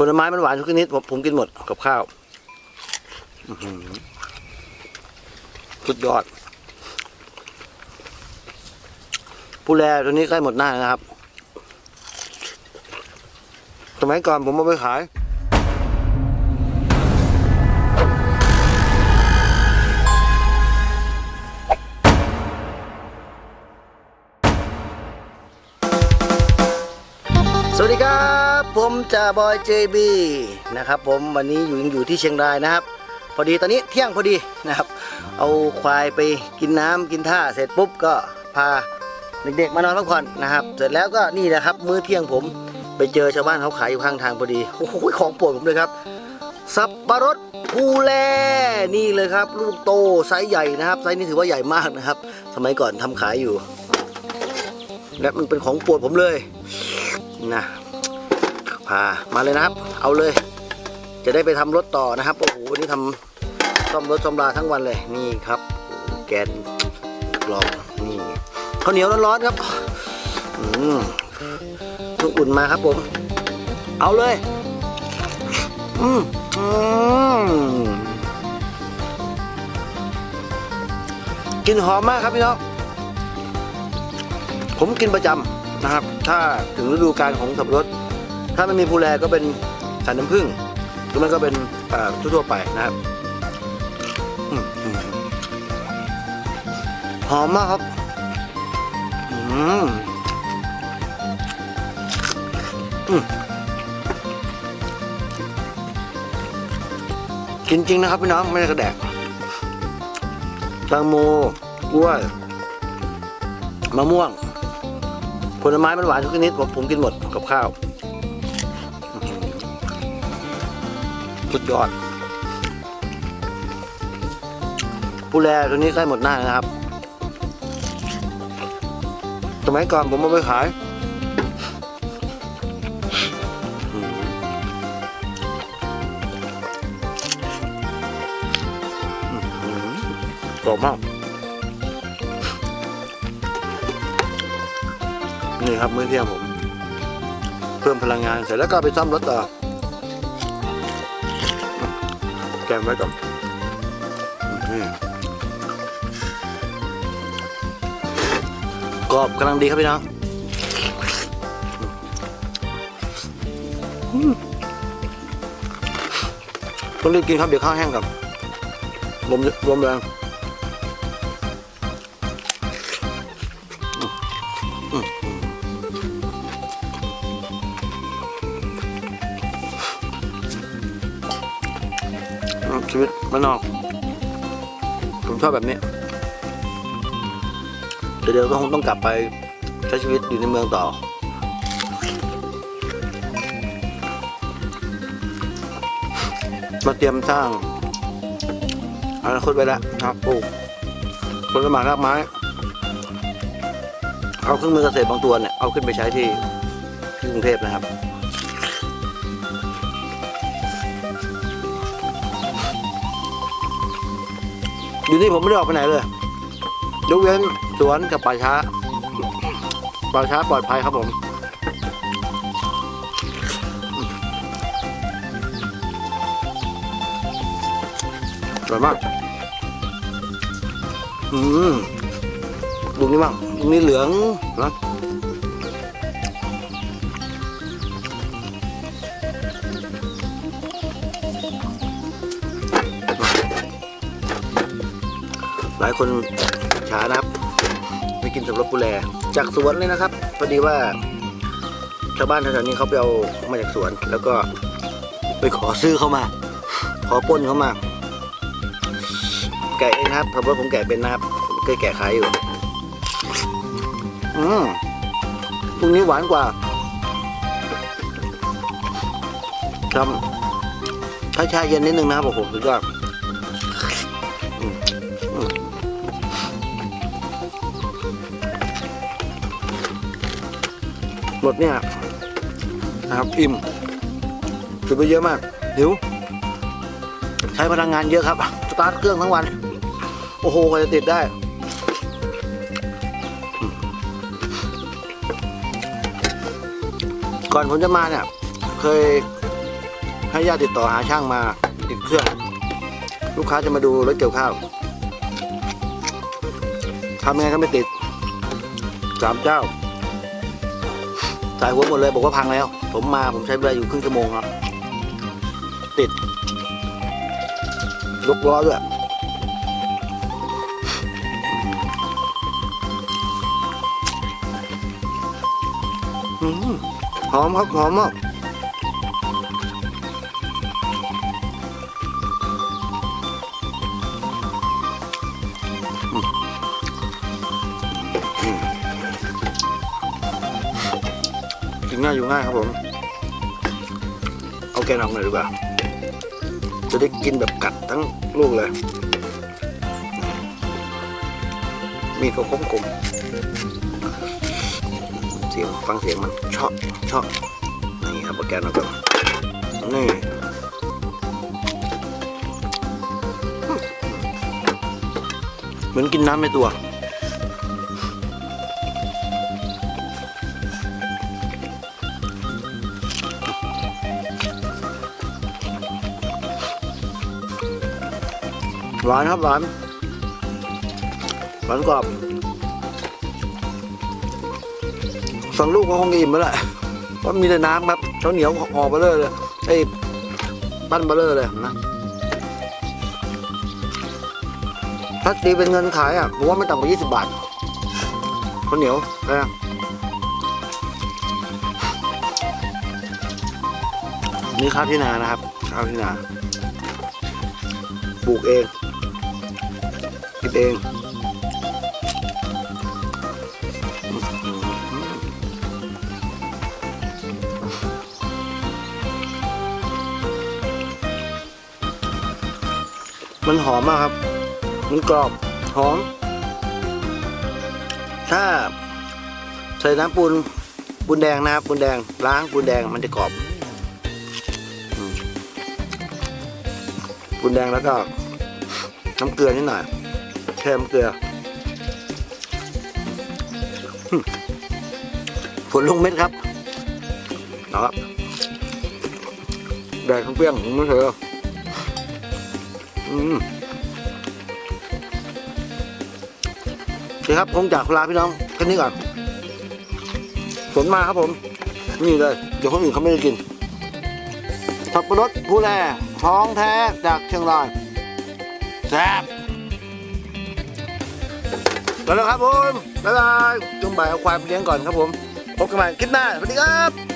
ผลไม้มันหวานทุกชนิดผมผมกินหมดกับข้าวสุดยอด ผู้แลตัวนี้ใกล้หมดหน้าแล้วนะครับ สมัยก่อนผมมาไปขาย ผมจ่าบอยเจบีนะครับผมวันนี้อยู่ยังอยู่ที่เชียงรายนะครับ พอดีตอนนี้เที่ยงพอดีนะครับ เอาควายไปกินน้ำกินท่าเสร็จปุ๊บก็พาเด็กๆมานอนพักผ่อนนะครับ เสร็จแล้วก็นี่นะครับ มื้อเที่ยงผมไปเจอชาวบ้านเขาขายอยู่ข้างทางพอดีโอ้โหของโปรดผมเลยครับ สับปะรดภูแลนี่เลยครับ ลูกโตไซส์ใหญ่นะครับไซส์นี้ถือว่าใหญ่มากนะครับ สมัยก่อนทำขายอยู่และมันเป็นของโปรดผมเลยนะ พามาเลยนะครับ เอาเลย จะได้ไปทำรถต่อนะครับโอ้โหวันนี้ทำซ่อมรถซ่อมลาทั้งวันเลยนี่ครับแกนกรองนี่ข้าวเหนียวร้อนๆครับอืมอุ่นมาครับผม เอาเลย อืมอืมกลินหอมมากครับพี่น้องผมกินประจำนะครับ ถ้าถึงฤดูกาลของสับปะรด ถ้าไม่มีภูแลก็เป็นสายน้ำผึ้งหรือมันก็เป็นเอ่อทั่วๆไปนะครับหอมมากครับอืมอืมกินจริงนะครับพี่น้องไม่ได้กระแดกแตงโมกล้วยมะม่วง ผลไม้มันหวานทุกชนิดผมผมกินหมดกับข้าว สุดยอดผู้แลตัวนี้ใกล้หมดหน้านะครับ สมัยก่อนผมเอาไปขายหอกรอบมาก นี่ครับมื้อเที่ยงผม เพิ่มพลังงานเสร็จแล้วก็ไปซ่อมรถต่อ แกมไว้ก่อนกรอบกำลังดีครับพี่น้องต้องรีบกินครับ เดี๋ยวข้าวแห้งกับลมลมแรง ชีวิตบ้านนอก ผมชอบแบบนี้ เดี๋ยวๆก็คงต้องกลับไปใช้ชีวิตอยู่ในเมืองต่อ มาเตรียมสร้างอนาคตไว้แล้วนะครับปลูกผลไม้รากไม้ เอาเครื่องมือเกษตรบางตัวเนี่ย เอาขึ้นไปใช้ที่ที่กรุงเทพนะครับ อยู่นี่ผมไม่ได้ออกไปไหนเลยยกเว้นสวนกับป่าช้าป่าช้าปลอดภัยครับผมสวยมาก อืมดูนี่บ้างนี่เหลืองนะ หลายคนช้านะครับไปกินสับปะรดปูแลจากสวนเลยนะครับพอดีว่า ชาวบ้านแถวๆนี้เขาไปเอามาจากสวน แล้วก็ไปขอซื้อเขามา ขอปล้นเขามา แกะเองครับสับปะรดผมแกะเป็นนะครับเคยแกะขายอยู่อืมพรุ่งนี้หวานกว่าทำถ้าชาเย็นนิดนึงนะครับโอ้โหสุดยอด หมดเนี่ยนะครับอิ่มถือไปเยอะมากหิว ใช้พลังงานเยอะครับ สตาร์ทเครื่องทั้งวัน โอ้โหกว่าจะติดได้ก่อนผมจะมาเนี่ย เคยให้ญาติติดต่อหาช่างมาติดเครื่อง ลูกค้าจะมาดูรถเกี่ยวข้าวทำยังไงก็ไม่ติดสามเจ้า สายหัวหมดเลยบอกว่าพังแล้ว ผมมาผมใช้เวลาอยู่ครึ่งชั่วโมงครับ ติดลุกล้อด้วยหอมครับหอมมาก นง่ายอยู่ง่ายครับผม เอาแกนออกหน่อยดีกว่า จะได้กินแบบกัดทั้งลูกเลย มีดก็คมคมเสียงฟังเสียงมันชอบชอบนี่ครับเอาแกนออกก่อนนี่เหมือนกินน้ำในตัว หวานครับหวานหวานกรอบสองลูกก็คงอิ่มแล้วแหละเพราะมีแต่น้ำครับเขาเหนียวห่อเบลเลอร์เลยไอ้ปั้นเบลเลอร์เลยนะถ้าตีเป็นเงินขายอะผมว่าไม่ต่ำกว่า20 บาทข้าวเหนียวนะนี่ข้าวที่นานะครับข้าวที่นาปลูกเอง กินเองมันหอมมากครับ มันกรอบ หอม ถ้าใส่น้ำปูนปูนแดงนะครับปูนแดง ล้างปูนแดงมันจะกรอบปูนแดงแล้วก็น้ำเกลือนิดหน่อย แค่น้ำเกลือฝนลงเม็ดครับเอาครับแดดข้างเปรี้ยงผมไม่เคยเอาอืมโอเคครับคงจากลาพี่น้องแค่นี้ก่อนฝนมาครับผม นี่เลย เดี๋ยวคนอื่นเขาไม่ได้กินสับปะรดผู้แลท้องแท้จากเชียงรายแซ่บ แล้วนะครับผมบ๊ายบายจงบ่ายเอาควายไปเลี้ยงก่อนครับผมพบกันใหม่คลิปหน้าสวัสดีครับ